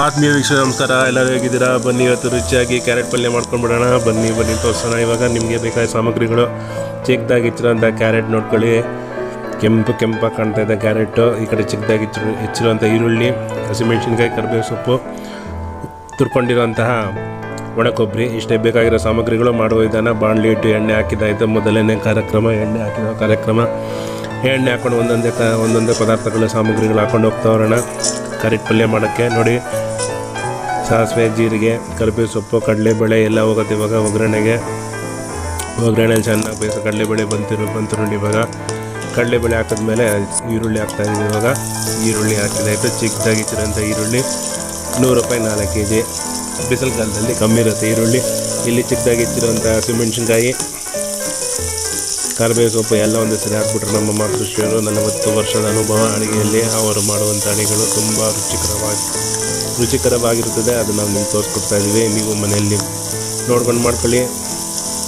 ಆತ್ಮೀಯ ವೀಕ್ಷಕ ನಮಸ್ಕಾರ. ಎಲ್ಲರೂ ಹೇಗಿದ್ದೀರಾ? ಬನ್ನಿ, ಇವತ್ತು ರುಚಿಯಾಗಿ ಕ್ಯಾರೆಟ್ ಪಲ್ಯ ಮಾಡ್ಕೊಂಡ್ಬಿಡೋಣ. ಬನ್ನಿ ಬನ್ನಿ ತೋರಿಸೋಣ. ಇವಾಗ ನಿಮಗೆ ಬೇಕಾದ ಸಾಮಗ್ರಿಗಳು. ಚಿಕ್ಕದಾಗಿ ಹೆಚ್ಚಿರೋಂಥ ಕ್ಯಾರೆಟ್ ನೋಡ್ಕೊಳ್ಳಿ. ಕೆಂಪು ಕೆಂಪಾಗಿ ಕಾಣ್ತಾ ಇದೆ ಕ್ಯಾರೆಟು. ಈ ಕಡೆ ಚಿಕ್ಕದಾಗಿ ಹೆಚ್ಚು ಹೆಚ್ಚಿರುವಂಥ ಈರುಳ್ಳಿ, ಹಸಿಮೆಣಸಿನ್ಕಾಯಿ ಕರಿಬೇವು ಸೊಪ್ಪು, ತುರ್ಕೊಂಡಿರುವಂತಹ ಒಣ ಕೊಬ್ಬರಿ ಇಷ್ಟೇ ಬೇಕಾಗಿರೋ ಸಾಮಗ್ರಿಗಳು ಮಾಡುವ ವಿಧಾನ. ಬಾಣಲಿ ಇಟ್ಟು ಎಣ್ಣೆ ಹಾಕಿದ್ದಾಯಿತು ಮೊದಲನೇ ಕಾರ್ಯಕ್ರಮ. ಎಣ್ಣೆ ಹಾಕಿರೋ ಕಾರ್ಯಕ್ರಮ. ಎಣ್ಣೆ ಹಾಕೊಂಡು ಒಂದೊಂದೇ ಕ, ಒಂದೊಂದೇ ಪದಾರ್ಥಗಳು ಸಾಮಗ್ರಿಗಳು ಹಾಕೊಂಡು ಹೋಗ್ತಾ ಹೋಗೋಣ. ಕ್ಯಾರೆಟ್ ಪಲ್ಯ ಮಾಡೋಕ್ಕೆ ನೋಡಿ. ಸಾಸಿವೆ, ಜೀರಿಗೆ ಕರಿಬೇವು ಸೊಪ್ಪು, ಕಡಲೆಬೇಳೆ ಎಲ್ಲ ಹೋಗುತ್ತೆ ಇವಾಗ ಒಗ್ಗರಣೆಗೆ. ಒಗ್ಗರಣೆಯಲ್ಲಿ ಚೆನ್ನಾಗಿ ಬೇಯಿಸಿ ಕಡಲೆಬೇಳೆ ಬಂತಿರು ಬಂತು ಇವಾಗ. ಕಡಲೆಬೇಳೆ ಹಾಕಿದ್ಮೇಲೆ ಈರುಳ್ಳಿ ಹಾಕ್ತಾ ಇದೀವಿ ಇವಾಗ. ಈರುಳ್ಳಿ ಹಾಕಿದಾಯಿತು ಚಿಕ್ಕದಾಗಿ ಚಿಕ್ಕದಾಗಿತ್ತಿರೋಂಥ ಈರುಳ್ಳಿ. ನೂರು ರೂಪಾಯಿ ನಾಲ್ಕು ಕೆ ಜಿ ಬಿಸಿಲುಗಾಲದಲ್ಲಿ ಕಮ್ಮಿ ಇರುತ್ತೆ ಈರುಳ್ಳಿ. ಇಲ್ಲಿ ಚಿಕ್ಕದಾಗಿ ಇಟ್ಟಿರೋಂಥ ಹಸಿಮೆಣ್ಸಿನ್ಕಾಯಿ. ಕರಿಬೇವು ಸೊಪ್ಪು ಎಲ್ಲ ಒಂದೇ ಸರಿ ಹಾಕ್ಬಿಟ್ರೆ ನಮ್ಮ ಮಾತೃಶ್ರೀಯರು ನಲವತ್ತು ವರ್ಷದ ಅನುಭವ ಅಡುಗೆಯಲ್ಲಿ ಅವರು ಮಾಡುವಂಥ ಅಡುಗೆಗಳು ತುಂಬ ರುಚಿಕರವಾಗಿ ರುಚಿಕರವಾಗಿರುತ್ತದೆ. ಅದು ನಾವು ನಿಮ್ಗೆ ತೋರಿಸ್ಕೊಡ್ತಾ ಇದ್ದೀವಿ. ನೀವು ಮನೆಯಲ್ಲಿ ನೋಡ್ಕೊಂಡು ಮಾಡ್ಕೊಳ್ಳಿ.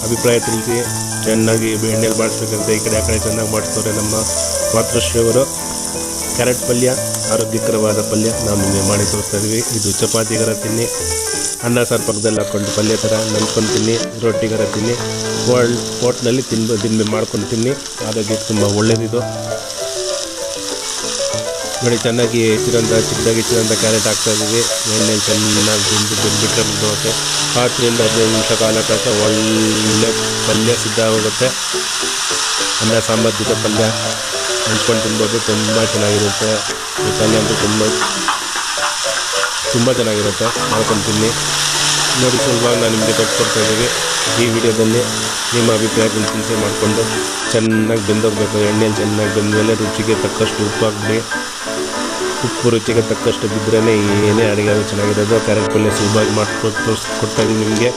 ಅಭಿಪ್ರಾಯ ತಿಳಿಸಿ. ಚೆನ್ನಾಗಿ ಬೆಣ್ಣೆಲಿ ಮಾಡಿಸ್ಬೇಕಂತ ಈ ಕಡೆ, ಆ ಕಡೆ ಚೆನ್ನಾಗಿ ಮಾಡಿಸ್ತವ್ರೆ ನಮ್ಮ ಮಾತೃಶ್ರೀಯವರು ಕ್ಯಾರೆಟ್ ಪಲ್ಯ, ಆರೋಗ್ಯಕರವಾದ ಪಲ್ಯ ನಾವು ನಿಮಗೆ ಮಾಡಿ ತೋರಿಸ್ತಾ ಇದ್ದೀವಿ. ಇದು ಚಪಾತಿಗರ ತಿನ್ನಿ, ಅನ್ನ ಸಾರು ಪಕ್ಕದಲ್ಲಿ ಹಾಕ್ಕೊಂಡು ಪಲ್ಯ ಥರ ನಂಬ್ಕೊಂಡು ತಿನ್ನಿ, ರೊಟ್ಟಿಗರ ತಿನ್ನಿ ಹೋಳ್ ಹೋಟ್ಲಲ್ಲಿ ತಿನ್ಬ ತಿನ್ಬಿ ಮಾಡ್ಕೊಂಡು ತಿನ್ನಿ. ಆರೋಗ್ಯಕ್ಕೆ ತುಂಬ ಒಳ್ಳೆಯದಿದು ನೋಡಿ, ಚೆನ್ನಾಗಿ ಹೆಚ್ಚಿರೋಂಥ ಚಿಕ್ಕದಾಗಿ ಹೆಚ್ಚಿರೋಂಥ ಕ್ಯಾರೆಟ್ ಹಾಕ್ತಾಯಿದ್ದೀವಿ ಎಣ್ಣೆ ಚೆನ್ನಾಗಿ ಬೆಂದು ಬೆಂದ್ಬಿಟ್ರೆ ಮುಗ್ದೋಗುತ್ತೆ. ಹತ್ತರಿಂದ ಹದಿನೈದು ನಿಮಿಷ ಕಾಲ ಕಾಸ ಒಳ್ಳೆ ಪಲ್ಯ ಸಿದ್ಧ ಹೋಗುತ್ತೆ ಅನ್ನ, ಸಾಂಬಾರು ಜೊತೆ ಪಲ್ಯ. ಹಂಚ್ಕೊಂಡು ತಿನ್ಬೋದು ತುಂಬ ಚೆನ್ನಾಗಿರುತ್ತೆ. ಮಸಾಲೆ ಅಂತೂ ತುಂಬ ತುಂಬ ಚೆನ್ನಾಗಿರುತ್ತೆ. ಮಾಡ್ಕೊಂಡು ತಿನ್ನಿ. ನೋಡಿ ಸ್ವಲ್ಪ ನಾನು ನಿಮಗೆ ಕೊಟ್ಕೊಡ್ತಾ ಇದ್ದೀವಿ. ಈ ವಿಡಿಯೋದಲ್ಲಿ ನಿಮ್ಮ ಅಭಿಪ್ರಾಯಗಳು ತಿಳಿಸಿ ಮಾಡಿಕೊಂಡು ಚೆನ್ನಾಗಿ ಬೆಂದೋಗ್ಬೇಕು. ಎಣ್ಣೆಯಲ್ಲಿ ಚೆನ್ನಾಗಿ ಬೆಂದಮೇಲೆ ರುಚಿಗೆ ತಕ್ಕಷ್ಟು ಉಪ್ಪು ಹಾಕ್ಬಿಡಿ ಉಪ್ಪು ರುಚಿಗೆ ತಕ್ಕಷ್ಟು ಬಿದ್ದರೆ ಏನೇ ಅಡುಗೆ ಆದರೂ ಚೆನ್ನಾಗಿರೋದು. ಕ್ಯಾರೆಟ್ ಪಲ್ಯ ಸುಲಭವಾಗಿ ಮಾಡ್ಕೊಟ್ಟು ತೋರಿಸ್ಕೊಡ್ತಾ ಇದ್ದೀನಿ ನಿಮಗೆ.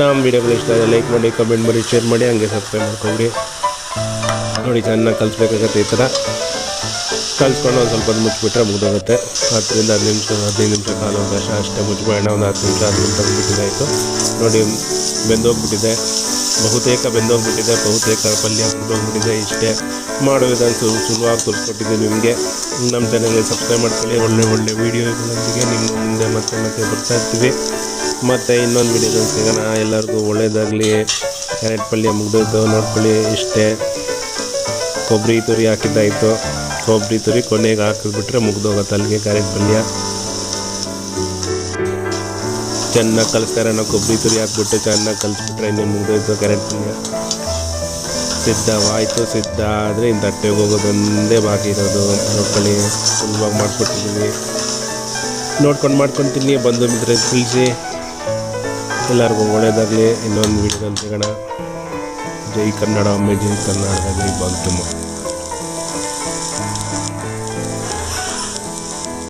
ನಮ್ಮ ವಿಡಿಯೋಗಳು ಇಷ್ಟ ಆದರೆ ಲೈಕ್ ಮಾಡಿ ಕಮೆಂಟ್ ಮಾಡಿ ಶೇರ್ ಮಾಡಿ. ಹಂಗೆ ಸಬ್ಸ್ಕ್ರೈಬ್ ಮಾಡ್ಕೊಬಿಡಿ ನೋಡಿ, ಚೆನ್ನಾಗಿ ಕಲಿಸ್ಬೇಕಾಗತ್ತೆ ಈ ಥರ. ಕಲಿಸ್ಕೊಂಡು ಒಂದು ಸ್ವಲ್ಪ ಹೊತ್ತು ಮುಚ್ಚಿಬಿಟ್ರೆ ಮುಗಿದೋಗುತ್ತೆ. ಹತ್ತರಿಂದ ಹದಿನೈದು ನಿಮಿಷ ಹದಿನೈದು ನಿಮಿಷ ಕಾಲಾವಕಾಶ ಅಷ್ಟೇ. ಮುಚ್ಚಿಬಿಡೋಣ ಒಂದು ಹತ್ತು ನಿಮಿಷ, ಹದಿನೈದು ನಿಮಿಷ ಬಿಟ್ಟಿದ್ದಾಯಿತು ನೋಡಿ, ಬೆಂದೋಗ್ಬಿಟ್ಟಿದೆ. ಬಹುತೇಕ ಬೆಂದೋಗ್ಬಿಟ್ಟಿದೆ. ಬಹುತೇಕ ಪಲ್ಯ ಬೆಂದೋಗ್ಬಿಟ್ಟಿದೆ ಇಷ್ಟೇ. ಮಾಡೋ ವಿಧಾನ ಸುಲ್ ಸುಲಭವಾಗಿ ತೋರಿಸ್ಕೊಟ್ಟಿದ್ದೀನಿ ನಿಮಗೆ. ನಮ್ಮ ಚಾನಲ್ಗೆ ಸಬ್ಸ್ಕ್ರೈಬ್ ಮಾಡ್ಕೊಳ್ಳಿ. ಒಳ್ಳೆ ಒಳ್ಳೆ ವೀಡಿಯೋಗಳೊಂದಿಗೆ ನಿಮ್ಮ ಮುಂದೆ ಮತ್ತೆ ಮತ್ತೆ ಬರ್ತಾ ಇರ್ತೀವಿ. ಮತ್ತು ಇನ್ನೊಂದು ವೀಡಿಯೋದಲ್ಲಿ ಸಿಗೋಣ. ಎಲ್ಲರಿಗೂ ಒಳ್ಳೆಯದಾಗಲಿ ಕ್ಯಾರೆಟ್ ಪಲ್ಯ ಮುಗ್ದೋಯ್ತು. ನೋಡ್ಕೊಳ್ಳಿ. ಇಷ್ಟೇ. ಕೊಬ್ಬರಿ ತುರಿ ಹಾಕಿದ್ದಾಯಿತು ಕೊಬ್ಬರಿ ತುರಿ ಕೊನೆಗೆ ಹಾಕಿಬಿಟ್ರೆ ಮುಗ್ದೋಗುತ್ತೆ ಅಲ್ಲಿಗೆ ಕ್ಯಾರೆಟ್ ಪಲ್ಯ ಚೆನ್ನಾಗಿ ಕಲಿಸ್ತಾರೆ ನಾವು ಕೊಬ್ಬರಿ ತುರಿ ಹಾಕ್ಬಿಟ್ಟು ಚೆನ್ನಾಗಿ ಕಲಿಸ್ಬಿಟ್ರೆ ಇನ್ನೇನು ಮುಗ್ದೋಯ್ತು ಕರೆಂಟ್ ಪಲ್ಯ ಸಿದ್ಧವಾಯಿತು, ಸಿದ್ಧ ಆದರೆ ಇನ್ನು ತಟ್ಟೆಗೆ ಹೋಗೋದೊಂದೇ ಬಾಕಿ ಇರೋದು. ನೋಡ್ಕೊಳ್ಳಿ, ಸುಲಭವಾಗಿ ಮಾಡ್ಕೊಟ್ಟಿದ್ದೀವಿ ನೋಡ್ಕೊಂಡು ಮಾಡ್ಕೊತೀನಿ ಬಂದು ಮಿತ್ರ ತಿಳಿಸಿ. ಎಲ್ಲರಿಗೂ ಒಳ್ಳೆಯದಾಗಲಿ ಇನ್ನೊಂದು ವೀಡಿಯೋದಲ್ಲಿ ಸಿಗೋಣ. ಜೈ ಕನ್ನಡ ಅಮ್ಮೆ ಜೈ ಕರ್ನಾಟಕ ಜೈ ಬಾಲ್ತಮ್ಮ